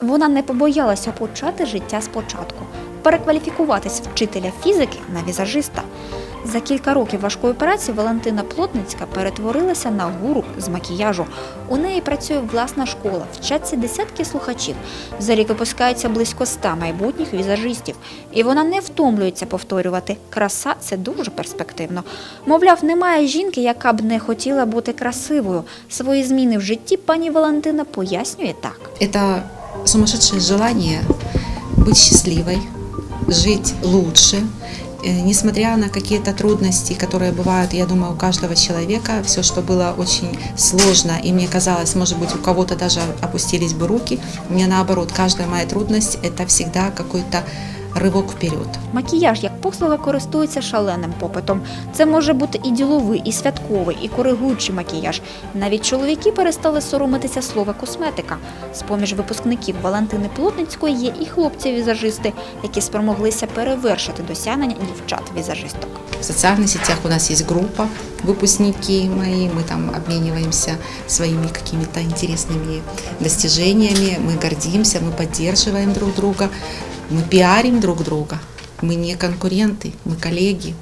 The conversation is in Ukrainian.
Вона не побоялася почати життя спочатку, перекваліфікуватись вчителя фізики на візажиста. За кілька років важкої праці Валентина Плотницька перетворилася на гуру з макіяжу. У неї працює власна школа, вчаться десятки слухачів. За рік випускається близько ста майбутніх візажистів. І вона не втомлюється повторювати. Краса це дуже перспективно. Мовляв, немає жінки, яка б не хотіла бути красивою. Свої зміни в житті пані Валентина пояснює так. Это сумасшедшее желание быть счастливой, жить лучше, Э, несмотря на какие-то трудности, которые бывают, я думаю, у каждого человека, все, что было очень сложно, и мне казалось, может быть, у кого-то даже опустились бы руки, мне наоборот, каждая моя трудность – это всегда какой-то рывок вперед. Макіяж як послуга користується шаленим попитом. Це може бути і діловий, і святковий, і коригуючий макіяж. Навіть чоловіки перестали соромитися слова косметика. З-поміж випускників Валентини Плотницької є і хлопці-візажисти, які спромоглися перевершити досягнення дівчат-візажисток. В социальных сетях у нас есть группа выпускники мои, мы там обмениваемся своими какими-то интересными достижениями, мы гордимся, мы поддерживаем друг друга, мы пиарим друг друга. Мы не конкуренты, мы коллеги.